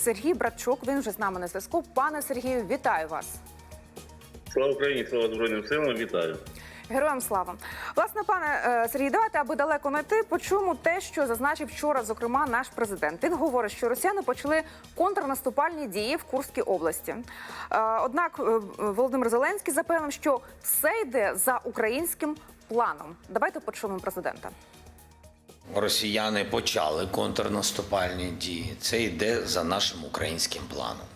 Сергій Братчук. Він вже з нами на зв'язку. Пане Сергію, вітаю вас. Слава Україні, слава Збройним силам, вітаю. Героям слава. Власне, пане е, Сергій, давайте, аби далеко не йти, почуємо те, що зазначив вчора, зокрема, наш президент. Він говорить, що росіяни почали контрнаступальні дії в Курській області. Е, Однак е, Володимир Зеленський запевнив, що все йде за українським планом. Давайте почуємо президента. Росіяни почали контрнаступальні дії. Це йде за нашим українським планом.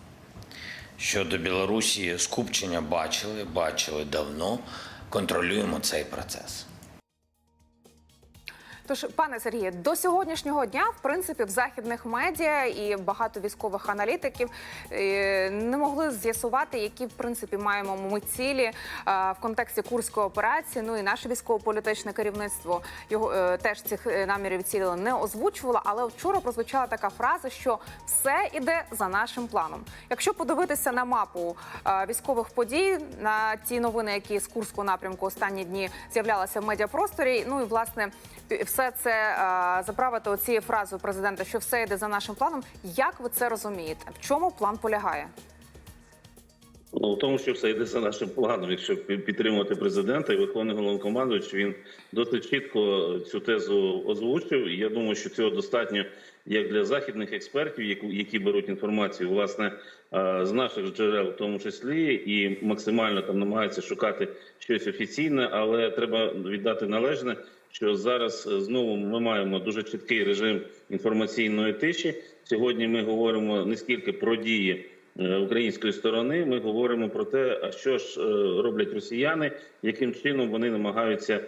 Щодо Білорусі, скупчення бачили, бачили давно. Контролюємо цей процес. Тож, пане Сергію, до сьогоднішнього дня, в принципі, в західних медіа і багато військових аналітиків е, не могли з'ясувати, які в принципі маємо ми цілі в контексті курської операції. Ну і наше військово-політичне керівництво його е, теж цих е, намірів цілі не озвучувало. Але вчора прозвучала така фраза, що все іде за нашим планом. Якщо подивитися на мапу військових подій, на ті новини, які з курського напрямку останні дні з'являлися в медіапросторі, ну і власне все це е, заправити оцією фразою президента, що все йде за нашим планом. Як ви це розумієте? В чому план полягає? Ну, в тому, що все йде за нашим планом. Якщо підтримувати президента і верховний головнокомандуючий, він досить чітко цю тезу озвучив. Я думаю, що цього достатньо як для західних експертів, які беруть інформацію власне е, з наших джерел, в тому числі, і максимально там намагаються шукати щось офіційне, але треба віддати належне. Що зараз е, знову ми маємо дуже чіткий режим інформаційної тиші. Сьогодні ми говоримо не скільки про дії е, української сторони. Ми говоримо про те, а що ж е, роблять росіяни, яким чином вони намагаються,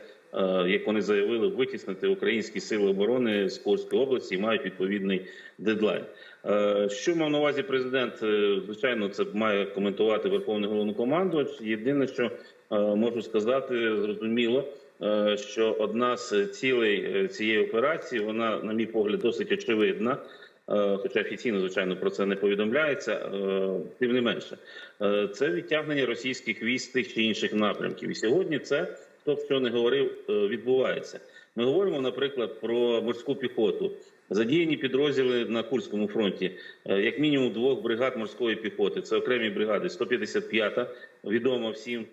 як вони заявили, витіснити українські сили оборони з Курської області і мають відповідний дедлайн. Що мав на увазі президент? Звичайно, це має коментувати верховний головнокомандувач. Єдине, що можу сказати, зрозуміло. Е, Що одна з цілей е, цієї операції, вона, на мій погляд, досить очевидна. Е, хоча офіційно, звичайно, про це не повідомляється, тим не менше, це відтягнення російських військ тих чи інших напрямків. І сьогодні це хто б що не говорив, відбувається. Ми говоримо, наприклад, про морську піхоту. Задіяні підрозділи на Курському фронті, як мінімум двох бригад морської піхоти. Це окремі бригади 155-та, відома всім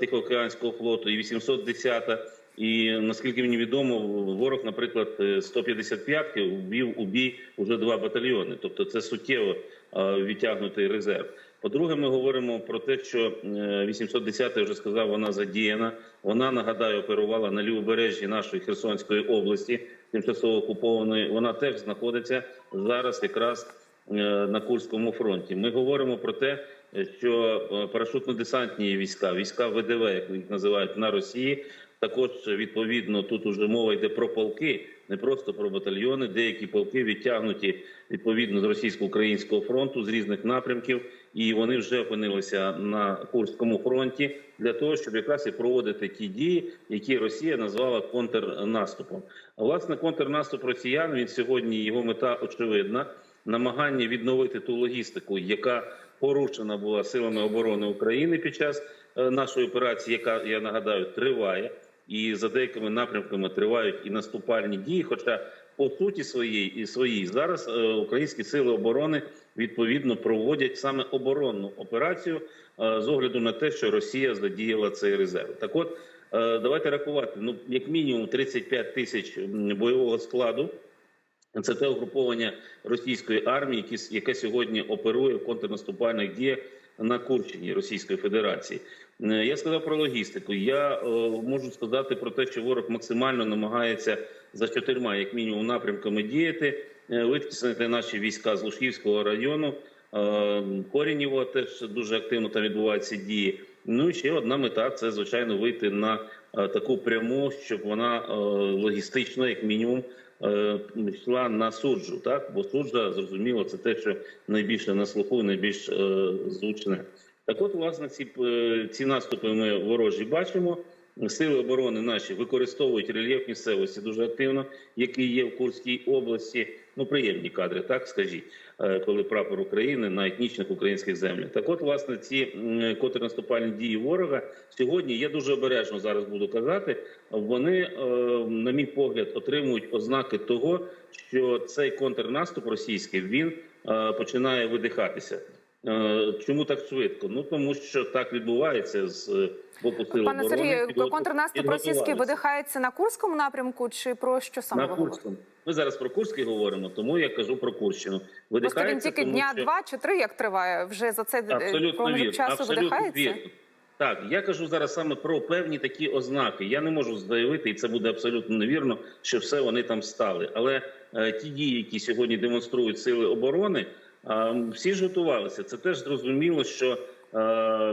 Тихоокеанського флоту, і 810-та. І наскільки мені відомо, ворог, наприклад, е, 155-ки ввів у бій уже два батальйони. Тобто, це суттєво е, відтягнутий резерв. По-друге, ми говоримо про те, що е, 810-та, я вже сказав, вона задіяна. Вона нагадаю оперувала на лівобережжі нашої Херсонської області, тимчасово окупованої. Вона теж знаходиться зараз якраз е, на Курському фронті. Ми говоримо про те, що е, парашутно-десантні війська, війська ВДВ, як їх називають на Росії, також відповідно тут уже мова йде про полки, не просто про батальйони. Деякі полки відтягнуті відповідно з російсько-українського фронту з різних напрямків, і вони вже опинилися на Курському фронті для того, щоб якраз і проводити ті дії, які Росія назвала контрнаступом. А власне контрнаступ росіян він сьогодні його мета очевидна намагання відновити ту логістику, яка порушена була силами оборони України під час е, нашої операції, яка я нагадаю триває, і за деякими напрямками тривають і наступальні дії. Хоча по суті своїй і своїй зараз е, українські сили оборони відповідно проводять саме оборонну операцію е, з огляду на те, що Росія задіяла цей резерв. Так, от давайте рахувати. Ну як мінімум 35 тисяч бойового складу. Це те угруповання російської армії, яке сьогодні оперує в контрнаступальних діях на Курщині Російської Федерації. Е, Я сказав про логістику. Я е, можу сказати про те, що ворог максимально намагається за чотирма, як мінімум, напрямками діяти, е, витіснити наші війська з Лужківського району. Корінєво теж дуже активно там відбуваються дії. Ну і ще одна мета це звичайно вийти на таку пряму, щоб вона логістично, як мінімум, йшла на суджу. Так, бо суджа зрозуміло, це те, що найбільше на слуху, найбільш е, зручне. Так, от, власне, ці, е, ці наступи ми ворожі бачимо. Сили оборони наші використовують рельєф місцевості дуже активно, який є в Курській області. Ну, приємні кадри, так скажіть, е, коли прапор України на етнічних українських землях. Так, от, власне, ці контрнаступальні дії ворога сьогодні я дуже обережно зараз буду казати. Вони, е, на мій погляд, отримують ознаки того, що цей контрнаступ російський він е, починає видихатися. Е, Чому так швидко? Ну тому що так відбувається з е, боку сил Пане оборони. Сергію, контрнаступ російський видихається на Курському напрямку, чи про що саме на? Курському. Ми зараз про Курський говоримо, тому я кажу про Курщину. Просто він тільки тому дня що... два чи три, як триває, вже за цей е, Абсолютно вірно. часу Абсолютно видихається. вірно. Так, я кажу зараз саме про певні такі ознаки. Я не можу заявити, і це буде абсолютно невірно, що все вони там стали. Але е, ті дії, які сьогодні демонструють сили оборони, всі ж готувалися. Це теж зрозуміло, що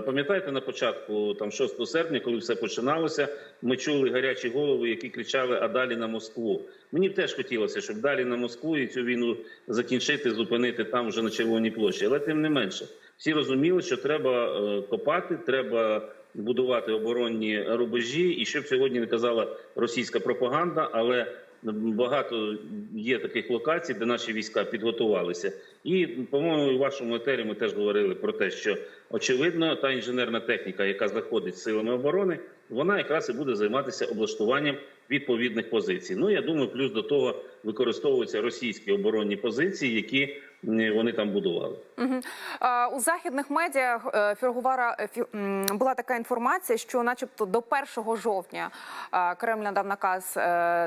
пам'ятаєте на початку, там 6 серпня, коли все починалося, ми чули гарячі голови, які кричали: а далі на Москву. Мені теж хотілося, щоб далі на Москву і цю війну закінчити, зупинити там вже на Червоній площі. Але тим не менше, всі розуміли, що треба е, копати, треба будувати оборонні рубежі. І щоб сьогодні не казала російська пропаганда, але багато є таких локацій, де наші війська підготувалися. І по-моєму, в вашому етері ми теж говорили про те, що очевидно та інженерна техніка, яка заходить силами оборони, вона якраз і буде займатися облаштуванням відповідних позицій. Ну я думаю, плюс до того використовуються російські оборонні позиції, які вони там будували. Мгм. А, У західних медіа е, фігувара е, була така інформація, що, начебто, до 1 жовтня е, Кремль надав наказ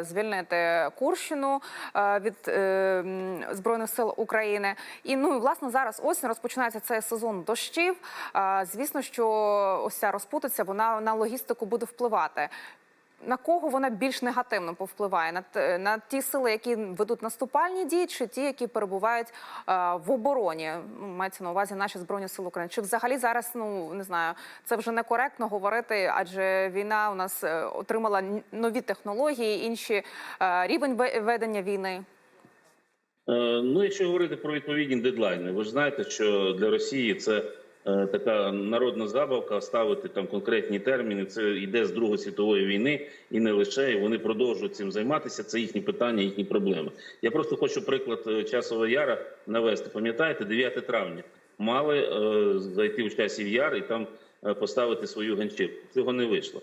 звільнити Курщину від збройних сил України. І ну і власне зараз осінь розпочинається цей сезон дощів. Звісно, що ось ця розпутиця вона на логістику буде впливати. На кого вона більш негативно повпливає? На, на ті сили, які ведуть наступальні дії, чи ті, які перебувають е, в обороні? Ну, Мається на увазі наші збройні сили України. Чи взагалі зараз ну не знаю, це вже некоректно говорити, адже війна у нас е, отримала нові технології, інші е, рівень ве- ведення війни. Е, Ну, якщо говорити про відповідні дедлайни, ви ж знаєте, що для Росії це така народна забавка ставити там конкретні терміни. Це йде з Другої світової війни і не лише і вони продовжують цим займатися. Це їхні питання, їхні проблеми. Я просто хочу приклад е, часового яра навести. Пам'ятаєте, 9 травня мали е, зайти в часів яр і там е, поставити свою ганчірку. Цього не вийшло.